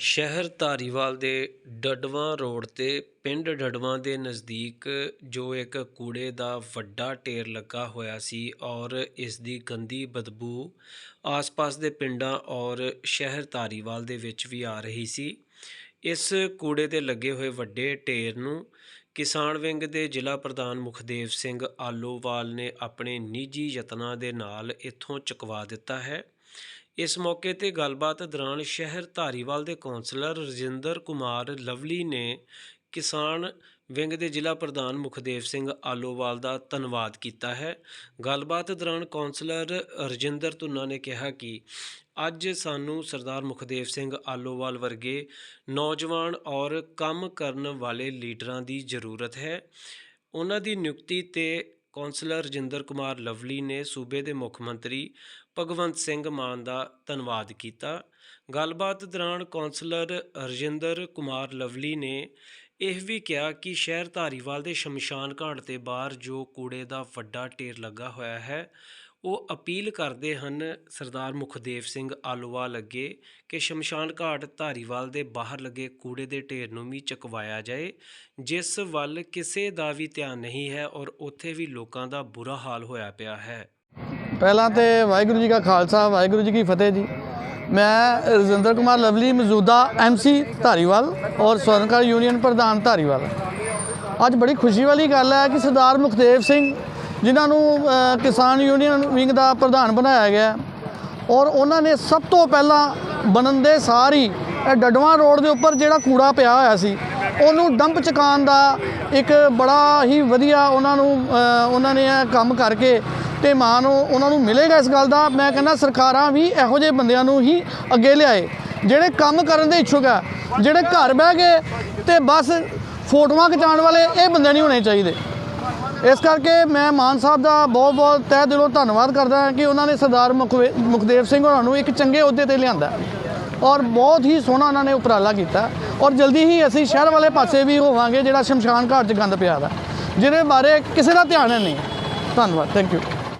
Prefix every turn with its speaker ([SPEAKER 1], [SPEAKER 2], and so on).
[SPEAKER 1] ਸ਼ਹਿਰ ਧਾਰੀਵਾਲ ਦੇ ਡਡਵਾਂ ਰੋਡ ਤੇ ਪਿੰਡ ਡਡਵਾਂ ਦੇ ਨਜ਼ਦੀਕ ਜੋ ਇੱਕ ਕੂੜੇ ਦਾ ਵੱਡਾ ਢੇਰ ਲੱਗਾ ਹੋਇਆ ਸੀ ਔਰ ਇਸ ਦੀ ਗੰਦੀ ਬਦਬੂ ਆਸ-ਪਾਸ ਦੇ ਪਿੰਡਾਂ ਔਰ ਸ਼ਹਿਰ ਧਾਰੀਵਾਲ ਦੇ ਵਿੱਚ ਵੀ ਆ ਰਹੀ ਸੀ। ਇਸ ਕੂੜੇ 'ਤੇ ਲੱਗੇ ਹੋਏ ਵੱਡੇ ਢੇਰ ਨੂੰ ਕਿਸਾਨ ਵਿੰਗ ਦੇ ਜ਼ਿਲ੍ਹਾ ਪ੍ਰਧਾਨ ਮੁਖਦੇਵ ਸਿੰਘ ਆਲੋਵਾਲ ਨੇ ਆਪਣੇ ਨਿੱਜੀ ਯਤਨਾਂ ਦੇ ਨਾਲ ਇੱਥੋਂ ਚੁਕਵਾ ਦਿੱਤਾ ਹੈ। ਇਸ ਮੌਕੇ ਤੇ ਗੱਲਬਾਤ ਦੌਰਾਨ ਸ਼ਹਿਰ ਧਾਰੀਵਾਲ ਦੇ ਕੌਂਸਲਰ ਰਜਿੰਦਰ ਕੁਮਾਰ ਲਵਲੀ ਨੇ ਕਿਸਾਨ ਵਿੰਗ ਦੇ ਜ਼ਿਲ੍ਹਾ ਪ੍ਰਧਾਨ ਮੁਖਦੇਵ ਸਿੰਘ ਆਲੋਵਾਲ ਦਾ ਧੰਨਵਾਦ ਕੀਤਾ ਹੈ। ਗੱਲਬਾਤ ਦੌਰਾਨ ਕੌਂਸਲਰ ਰਜਿੰਦਰ ਧੁੰਨਾ ਨੇ ਕਿਹਾ ਕਿ ਅੱਜ ਸਾਨੂੰ ਸਰਦਾਰ ਮੁਖਦੇਵ ਸਿੰਘ ਆਲੋਵਾਲ ਵਰਗੇ ਨੌਜਵਾਨ ਔਰ ਕੰਮ ਕਰਨ ਵਾਲੇ ਲੀਡਰਾਂ ਦੀ ਜ਼ਰੂਰਤ ਹੈ। ਉਹਨਾਂ ਦੀ ਨਿਯੁਕਤੀ ਤੇ ਕੌਂਸਲਰ ਰਜਿੰਦਰ ਕੁਮਾਰ ਲਵਲੀ ਨੇ ਸੂਬੇ ਦੇ ਮੁੱਖ ਮੰਤਰੀ ਭਗਵੰਤ ਸਿੰਘ ਮਾਨ ਦਾ ਧੰਨਵਾਦ ਕੀਤਾ। ਗੱਲਬਾਤ ਦੌਰਾਨ ਕੌਂਸਲਰ ਰਜਿੰਦਰ ਕੁਮਾਰ ਲਵਲੀ ਨੇ ਇਹ ਵੀ ਕਿਹਾ ਕਿ ਸ਼ਹਿਰ ਧਾਰੀਵਾਲ ਦੇ ਸ਼ਮਸ਼ਾਨ ਘਾਟ ਦੇ ਬਾਹਰ ਜੋ ਕੂੜੇ ਦਾ ਵੱਡਾ ਢੇਰ ਲੱਗਾ ਹੋਇਆ ਹੈ ਉਹ ਅਪੀਲ ਕਰਦੇ ਹਨ ਸਰਦਾਰ ਮੁਖਦੇਵ ਸਿੰਘ ਆਲੋਵਾਲ ਅੱਗੇ ਕਿ ਸ਼ਮਸ਼ਾਨ ਘਾਟ ਧਾਰੀਵਾਲ ਦੇ ਬਾਹਰ ਲੱਗੇ ਕੂੜੇ ਦੇ ਢੇਰ ਨੂੰ ਵੀ ਚੁਕਵਾਇਆ ਜਾਏ, ਜਿਸ ਵੱਲ ਕਿਸੇ ਦਾ ਵੀ ਧਿਆਨ ਨਹੀਂ ਹੈ ਔਰ ਉੱਥੇ ਵੀ ਲੋਕਾਂ ਦਾ ਬੁਰਾ ਹਾਲ ਹੋਇਆ ਪਿਆ ਹੈ।
[SPEAKER 2] ਪਹਿਲਾਂ ਤੇ ਵਾਹਿਗੁਰੂ ਜੀ ਕਾ ਖਾਲਸਾ, ਵਾਹਿਗੁਰੂ ਜੀ ਕੀ ਫਤਿਹ ਜੀ। ਮੈਂ ਰਜਿੰਦਰ ਕੁਮਾਰ ਲਵਲੀ, ਮੌਜੂਦਾ ਐਮਸੀ ਧਾਰੀਵਾਲ ਔਰ ਸਵਰਨਕਾਰ ਯੂਨੀਅਨ ਪ੍ਰਧਾਨ ਧਾਰੀਵਾਲ। ਅੱਜ ਬੜੀ ਖੁਸ਼ੀ ਵਾਲੀ ਗੱਲ ਹੈ ਕਿ ਸਰਦਾਰ ਮੁਖਦੇਵ ਸਿੰਘ ਜਿਨ੍ਹਾਂ ਨੂੰ ਕਿਸਾਨ ਯੂਨੀਅਨ ਵਿੰਗ ਦਾ ਪ੍ਰਧਾਨ ਬਣਾਇਆ ਗਿਆ ਔਰ ਉਹਨਾਂ ਨੇ ਸਭ ਤੋਂ ਪਹਿਲਾਂ ਬਣਨ ਦੇ ਸਾਰ ਹੀ ਇਹ ਡਡਵਾਂ ਰੋਡ ਦੇ ਉੱਪਰ ਜਿਹੜਾ ਕੂੜਾ ਪਿਆ ਹੋਇਆ ਸੀ, ਉਹਨੂੰ ਡੰਪ ਚੁਕਾਉਣ ਦਾ ਇੱਕ ਬੜਾ ਹੀ ਵਧੀਆ ਉਹਨਾਂ ਨੂੰ ਉਹਨਾਂ ਨੇ ਇਹ ਕੰਮ ਕਰਕੇ ਤੇ ਮਾਣ ਉਹ- ਉਹਨਾਂ ਨੂੰ ਮਿਲੇਗਾ ਇਸ ਗੱਲ ਦਾ। ਮੈਂ ਕਹਿੰਦਾ ਸਰਕਾਰਾਂ ਵੀ ਇਹੋ ਜਿਹੇ ਬੰਦਿਆਂ ਨੂੰ ਹੀ ਅੱਗੇ ਲਿਆਏ, ਜਿਹੜੇ ਕੰਮ ਕਰਨ ਦੇ ਇੱਛੁਕ ਆ, ਜਿਹੜੇ ਘਰ ਬਹਿ ਕੇ ਤੇ ਬਸ ਫੋਟੋਆਂ ਖਿਚਾਉਣ ਵਾਲੇ ਇਹ ਬੰਦੇ ਨਹੀਂ ਹੋਣੇ ਚਾਹੀਦੇ। ਇਸ ਕਰਕੇ ਮੈਂ ਮਾਨ ਸਾਹਿਬ ਦਾ ਬਹੁਤ ਬਹੁਤ ਤਹਿ ਦਿਲੋਂ ਧੰਨਵਾਦ ਕਰਦਾ ਹਾਂ ਕਿ ਉਹਨਾਂ ਨੇ ਸਰਦਾਰ ਮੁਖਵੇ- ਮੁਖਦੇਵ ਸਿੰਘ ਹੋਰਾਂ ਨੂੰ ਇੱਕ ਚੰਗੇ ਅਹੁਦੇ ਤੇ ਲਿਆਂਦਾ ਔਰ ਬਹੁਤ ਹੀ ਸੋਹਣਾ ਉਹਨਾਂ ਨੇ ਉਪਰਾਲਾ ਕੀਤਾ ਔਰ ਜਲਦੀ ਹੀ ਅਸੀਂ ਸ਼ਹਿਰ ਵਾਲੇ ਪਾਸੇ ਵੀ ਹੋਵਾਂਗੇ ਜਿਹੜਾ ਸ਼ਮਸ਼ਾਨ ਘਾਟ 'ਚ ਗੰਦ ਪਿਆ ਦਾ, ਜਿਹਦੇ ਬਾਰੇ ਕਿਸੇ ਦਾ ਧਿਆਨ ਨਹੀਂ। ਧੰਨਵਾਦ ਥੈਂਕ ਯੂ